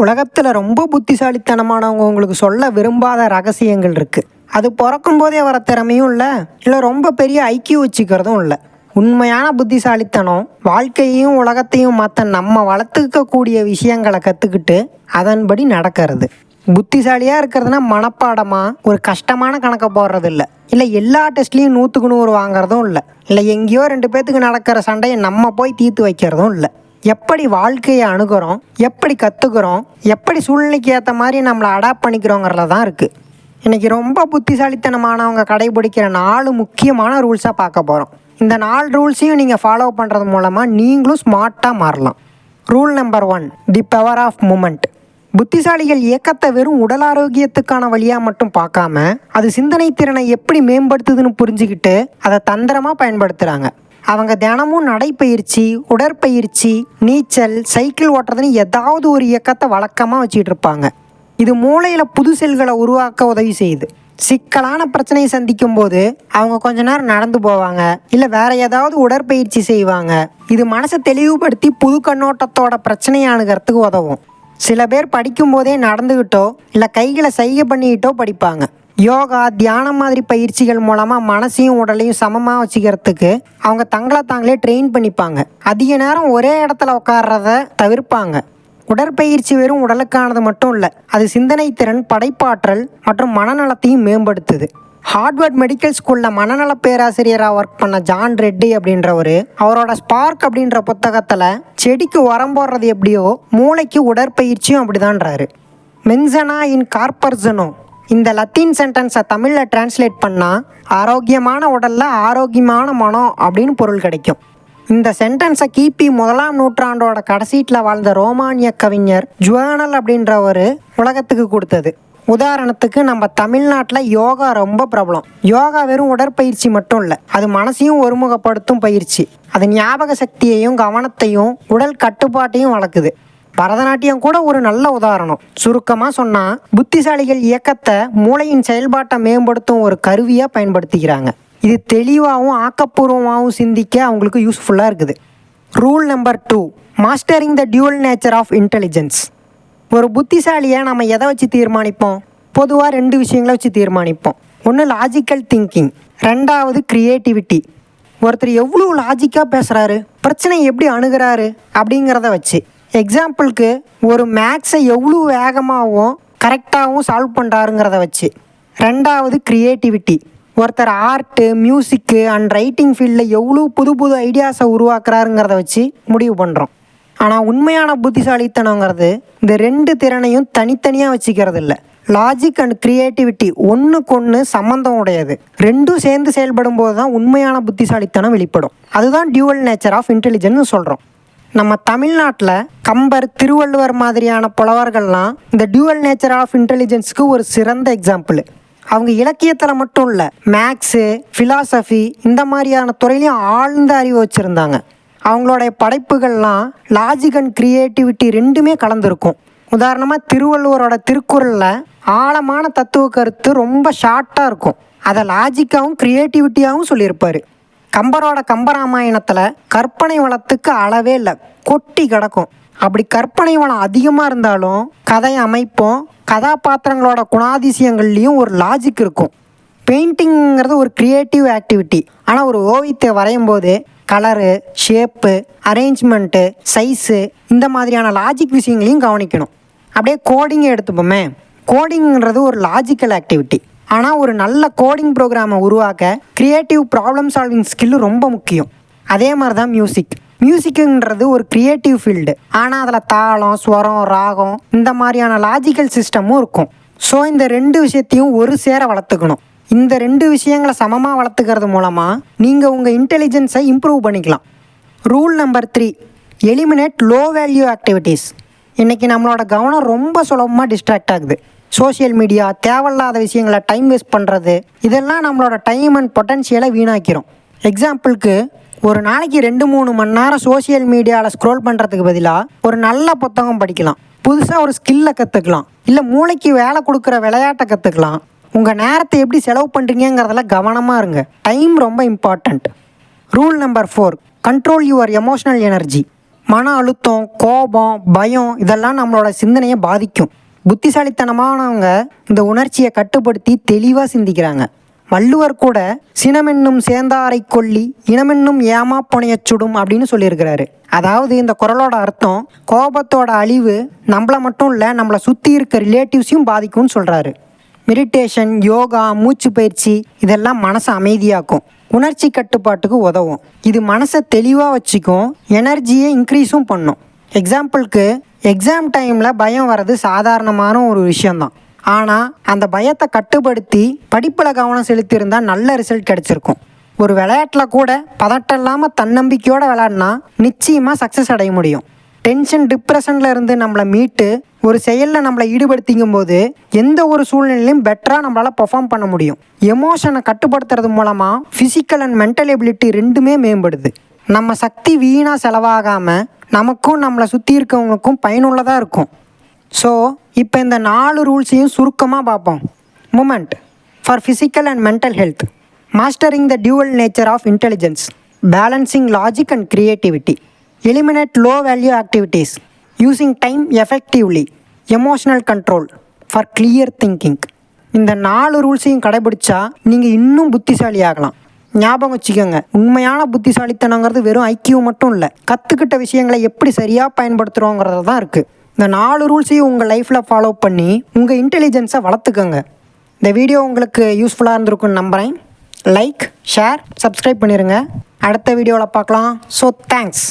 உலகத்தில் ரொம்ப புத்திசாலித்தனமானவங்க உங்களுக்கு சொல்ல விரும்பாத ரகசியங்கள் இருக்குது அது பிறக்கும் போதே வர திறமையும் இல்லை இல்லை ரொம்ப பெரிய ஐக்கியம் வச்சுக்கிறதும் இல்லை. உண்மையான புத்திசாலித்தனம் வாழ்க்கையையும் உலகத்தையும் மற்ற நம்ம வளர்த்துக்கக்கூடிய விஷயங்களை கற்றுக்கிட்டு அதன்படி நடக்கிறது. புத்திசாலியாக இருக்கிறதுனா மனப்பாடமாக ஒரு கஷ்டமான கணக்கை போடுறது இல்லை இல்லை எல்லா டெஸ்ட்லேயும் நூற்றுக்கு நூறு வாங்குறதும் இல்லை. இல்லை எங்கேயோ ரெண்டு பேர்த்துக்கு நடக்கிற சண்டையை நம்ம போய் தீர்த்து வைக்கிறதும் இல்லை. எப்படி வாழ்க்கையை அணுகிறோம் எப்படி கற்றுக்குறோம் எப்படி சூழ்நிலைக்கு ஏற்ற மாதிரி நம்மளை அடாப்ட் பண்ணிக்கிறோங்கிறதுல தான் இருக்குது இன்றைக்கி ரொம்ப புத்திசாலித்தனமானவங்க கடைபிடிக்கிற நாலு முக்கியமான ரூல்ஸாக பார்க்க போகிறோம் இந்த நாலு ரூல்ஸையும் நீங்கள் ஃபாலோ பண்ணுறது மூலமாக நீங்களும் ஸ்மார்ட்டாக மாறலாம். Rule number one the power of movement புத்திசாலிகள் இயக்கத்தை வெறும் உடல் ஆரோக்கியத்துக்கான வழியாக மட்டும் பார்க்காம அது சிந்தனை திறனை எப்படி மேம்படுத்துதுன்னு புரிஞ்சுக்கிட்டு அதை தந்திரமாக பயன்படுத்துகிறாங்க அவங்க தினமும் நடைப்பயிற்சி உடற்பயிற்சி நீச்சல் சைக்கிள் ஓட்டுறதுன்னு ஏதாவது ஒரு இயக்கத்தை வழக்கமாக வச்சுட்டு இருப்பாங்க. இது மூளையில் புது செல்களை உருவாக்க உதவி செய்யுது. சிக்கலான பிரச்சனையை சந்திக்கும் போது அவங்க கொஞ்ச நேரம் நடந்து போவாங்க. இல்லை வேற ஏதாவது உடற்பயிற்சி செய்வாங்க. இது மனசை தெளிவுபடுத்தி புது கண்ணோட்டத்தோட பிரச்சனையை அணுகிறதுக்கு உதவும். சில பேர் படிக்கும் போதே நடந்துக்கிட்டோ இல்லை கைகளை சைகை பண்ணிக்கிட்டோ படிப்பாங்க. யோகா தியானம் மாதிரி பயிற்சிகள் மூலமாக மனசையும் உடலையும் சமமாக வச்சுக்கிறதுக்கு அவங்க தங்களை தாங்களே ட்ரெயின் பண்ணிப்பாங்க. அதிக நேரம் ஒரே இடத்துல உட்கார்றத தவிர்ப்பாங்க. உடற்பயிற்சி வெறும் உடலுக்கானது மட்டும் இல்லை அது சிந்தனை திறன் படைப்பாற்றல் மற்றும் மனநலத்தையும் மேம்படுத்துது. ஹார்ட்வர்ட் மெடிக்கல் ஸ்கூலில் மனநல பேராசிரியராக ஒர்க் பண்ண ஜான் ரெட்டி அப்படின்றவர் அவரோட ஸ்பார்க் அப்படின்ற புத்தகத்தில் செடிக்கு உரம் போடுறது எப்படியோ மூளைக்கு உடற்பயிற்சியும் அப்படிதான்றாரு. மென்சனா இன் கார்பர்சனோ இந்த லத்தீன் சென்டென்ஸை தமிழில் டிரான்ஸ்லேட் பண்ணால் ஆரோக்கியமான உடலில் ஆரோக்கியமான மனம் அப்படின்னு பொருள் கிடைக்கும். இந்த சென்டென்ஸை கிபி முதலாம் நூற்றாண்டோட கடைசீட்டில் வாழ்ந்த ரோமானிய கவிஞர் ஜுவானல் அப்படின்றவர் உலகத்துக்கு கொடுத்தது. உதாரணத்துக்கு நம்ம தமிழ்நாட்டில் யோகா ரொம்ப பிரபலம். யோகா வெறும் உடற்பயிற்சி மட்டும் இல்லை அது மனசையும் ஒருமுகப்படுத்தும் பயிற்சி. அது ஞாபக சக்தியையும் கவனத்தையும் உடல் கட்டுப்பாட்டையும் வளர்க்குது. பரதநாட்டியம் கூட ஒரு நல்ல உதாரணம். சுருக்கமாக சொன்னால் புத்திசாலிகள் இயக்கத்தை மூளையின் செயல்பாட்டை மேம்படுத்தும் ஒரு கருவியாக பயன்படுத்திக்கிறாங்க. இது தெளிவாகவும் ஆக்கப்பூர்வமாகவும் சிந்திக்க அவங்களுக்கு யூஸ்ஃபுல்லாக இருக்குது. Rule number two mastering the dual nature of intelligence ஒரு புத்திசாலியை நம்ம எதை வச்சு தீர்மானிப்போம்? பொதுவாக ரெண்டு விஷயங்களை வச்சு தீர்மானிப்போம். ஒன்று லாஜிக்கல் திங்கிங் ரெண்டாவது க்ரியேட்டிவிட்டி ஒருத்தர் எவ்வளோ லாஜிக்காக பேசுகிறாரு பிரச்சனை எப்படி அணுகிறாரு? அப்படிங்கிறத வச்சு. எக்ஸாம்பிளுக்கு ஒரு மேக்ஸை எவ்வளோ வேகமாகவும் கரெக்டாகவும் சால்வ் பண்ணுறாருங்கிறத வச்சு. ரெண்டாவது க்ரியேட்டிவிட்டி ஒருத்தர் ஆர்ட்டு மியூசிக்கு அண்ட் ரைட்டிங் ஃபீல்டில் எவ்வளோ புது புது ஐடியாஸை உருவாக்குறாருங்கிறத வச்சு முடிவு பண்ணுறோம் ஆனால் உண்மையான புத்திசாலித்தனங்கிறது இந்த ரெண்டு திறனையும் தனித்தனியாக வச்சுக்கிறது இல்லை லாஜிக் அண்ட் க்ரியேட்டிவிட்டி ஒன்றுக்கு ஒன்று சம்மந்தம் உடையது. ரெண்டும் சேர்ந்து செயல்படும் போது தான் உண்மையான புத்திசாலித்தனம் வெளிப்படும். அதுதான் டியூவல் நேச்சர் ஆஃப் இன்டெலிஜென்ஸ் சொல்கிறோம் நம்ம தமிழ்நாட்டில் கம்பர் திருவள்ளுவர் மாதிரியான புலவர்கள்லாம் இந்த டியூவல் நேச்சர் ஆஃப் இன்டெலிஜென்ஸுக்கு ஒரு சிறந்த எக்ஸாம்பிள் அவங்க இலக்கியத்தில் மட்டும் இல்லை மேக்ஸு ஃபிலாசபி இந்த மாதிரியான துறையிலையும் ஆழ்ந்த அறிவு வச்சுருந்தாங்க. அவங்களுடைய படைப்புகள்லாம் லாஜிக் அண்ட் க்ரியேட்டிவிட்டி ரெண்டுமே கலந்துருக்கும். உதாரணமாக திருவள்ளுவரோட திருக்குறளில் ஆழமான தத்துவ கருத்து ரொம்ப ஷார்ட்டாக இருக்கும். அதை லாஜிக்காகவும் க்ரியேட்டிவிட்டியாகவும் சொல்லியிருப்பார். கம்பரோட கம்பராமாயணத்தில் கற்பனை வளத்துக்கு அளவே இல்லை. கொட்டி கிடக்கும். அப்படி கற்பனை வளம் அதிகமாக இருந்தாலும் கதை அமைப்பும் கதாபாத்திரங்களோட குணாதிசயங்கள்லேயும் ஒரு லாஜிக் இருக்கும். பெயிண்டிங்கிறது ஒரு க்ரியேட்டிவ் ஆக்டிவிட்டி ஆனால் ஒரு ஓவியத்தை வரையும் போது கலரு ஷேப்பு அரேஞ்ச்மெண்ட்டு சைஸு இந்த மாதிரியான லாஜிக் விஷயங்களையும் கவனிக்கணும். அப்படியே கோடிங்கை எடுத்துப்போமே. கோடிங்கிறது ஒரு லாஜிக்கல் ஆக்டிவிட்டி ஆனால் ஒரு நல்ல கோடிங் ப்ரோக்ராமை உருவாக்க க்ரியேட்டிவ் ப்ராப்ளம் சால்விங் ஸ்கில் ரொம்ப முக்கியம். அதே மாதிரி தான் மியூசிக் மியூசிக்குன்றது ஒரு க்ரியேட்டிவ் ஃபீல்டு ஆனால் அதில் தாளம் ஸ்வரம் ராகம் இந்த மாதிரியான லாஜிக்கல் சிஸ்டமும் இருக்கும். ஸோ இந்த ரெண்டு விஷயத்தையும் ஒரு சேர வளர்த்துக்கணும். இந்த ரெண்டு விஷயங்களை சமமாக வளர்த்துக்கிறது மூலமாக நீங்கள் உங்கள் இன்டெலிஜென்ஸை இம்ப்ரூவ் பண்ணிக்கலாம். Rule number three eliminate low value activities இன்றைக்கி நம்மளோட கவனம் ரொம்ப சுலபமாக டிஸ்ட்ராக்ட் ஆகுது. சோஷியல் மீடியா தேவையில்லாத விஷயங்களை டைம் வேஸ்ட் பண்ணுறது இதெல்லாம் நம்மளோட டைம் அண்ட் பொட்டன்ஷியலை வீணாக்கிறோம் எக்ஸாம்பிளுக்கு ஒரு நாளைக்கு ரெண்டு மூணு மணி நேரம் சோஷியல் மீடியாவில் ஸ்க்ரோல் பண்ணுறதுக்கு பதிலாக ஒரு நல்ல புத்தகம் படிக்கலாம். புதுசாக ஒரு ஸ்கில்லை கற்றுக்கலாம் இல்லை மூளைக்கு வேலை கொடுக்குற விளையாட்டை கற்றுக்கலாம் உங்கள் நேரத்தை எப்படி செலவு பண்ணுறீங்கிறதுல கவனமாக இருங்க. டைம் ரொம்ப important rule number four control your emotional energy மன அழுத்தம் கோபம் பயம் இதெல்லாம் நம்மளோட சிந்தனையை பாதிக்கும். புத்திசாலித்தனமானவங்க இந்த உணர்ச்சியை கட்டுப்படுத்தி தெளிவாக சிந்திக்கிறாங்க. வள்ளுவர் கூட சினமென்னும் சேர்ந்தாரை கொல்லி இனமென்னும் ஏமா புனையச் சுடும் அப்படின்னு சொல்லியிருக்கிறாரு. அதாவது இந்த குரலோட அர்த்தம் கோபத்தோட அழிவு நம்மளை மட்டும் இல்லை நம்மளை சுற்றி இருக்க ரிலேட்டிவ்ஸையும் பாதிக்கும்னு சொல்கிறாரு மெடிடேஷன் யோகா மூச்சு பயிற்சி இதெல்லாம் மனசை அமைதியாக்கும். உணர்ச்சி கட்டுப்பாட்டுக்கு உதவும். இது மனசை தெளிவாக வச்சுக்கும் எனர்ஜியை இன்க்ரீஸும் பண்ணும். எக்ஸாம்பிளுக்கு எக்ஸாம் டைமில் பயம் வர்றது சாதாரணமான ஒரு விஷயந்தான் ஆனால் அந்த பயத்தை கட்டுப்படுத்தி படிப்பில் கவனம் செலுத்தியிருந்தால் நல்ல ரிசல்ட் கிடச்சிருக்கும். ஒரு விளையாட்டில் கூட பதட்டம் இல்லாமல் தன்னம்பிக்கையோடு விளையாடினா நிச்சயமாக சக்ஸஸ் அடைய முடியும். டென்ஷன் டிப்ரெஷனில் இருந்து நம்மளை மீட்டு ஒரு செயலில் நம்மளை ஈடுபடுத்திக்கும் போது எந்த ஒரு சூழ்நிலையும் பெட்டராக நம்மளால் பெர்ஃபார்ம் பண்ண முடியும். எமோஷனை கட்டுப்படுத்துறது மூலமாக ஃபிசிக்கல் அண்ட் மென்டல் எபிலிட்டி ரெண்டுமே மேம்படுது. நம்ம சக்தி வீணாக செலவாகாமல் நமக்கும் நம்மளை சுற்றி இருக்கவங்களுக்கும் பயனுள்ளதாக இருக்கும். ஸோ இப்போ இந்த நாலு ரூல்ஸையும் சுருக்கமாக பார்ப்போம். Movement for physical and mental health mastering the dual nature of intelligence balancing logic and creativity eliminate low value activities using time effectively emotional control for clear thinking இந்த நாலு ரூல்ஸையும் கடைபிடிச்சா நீங்கள் இன்னும் புத்திசாலி ஆகலாம் ஞாபகம் வச்சுக்கோங்க. உண்மையான புத்திசாலித்தனங்கிறது வெறும் ஐக்கியம் மட்டும் இல்லை. கற்றுக்கிட்ட விஷயங்களை எப்படி சரியாக பயன்படுத்துகிறோங்கிறது தான் இருக்குது இந்த நாலு ரூல்ஸையும் உங்கள் லைஃப்பில் ஃபாலோ பண்ணி உங்கள் இன்டெலிஜென்ஸை வளர்த்துக்கோங்க. இந்த வீடியோ உங்களுக்கு யூஸ்ஃபுல்லாக இருந்திருக்குன்னு நம்புகிறேன் லைக் ஷேர் சப்ஸ்கிரைப் பண்ணிடுங்க அடுத்த வீடியோவில் பார்க்கலாம். So thanks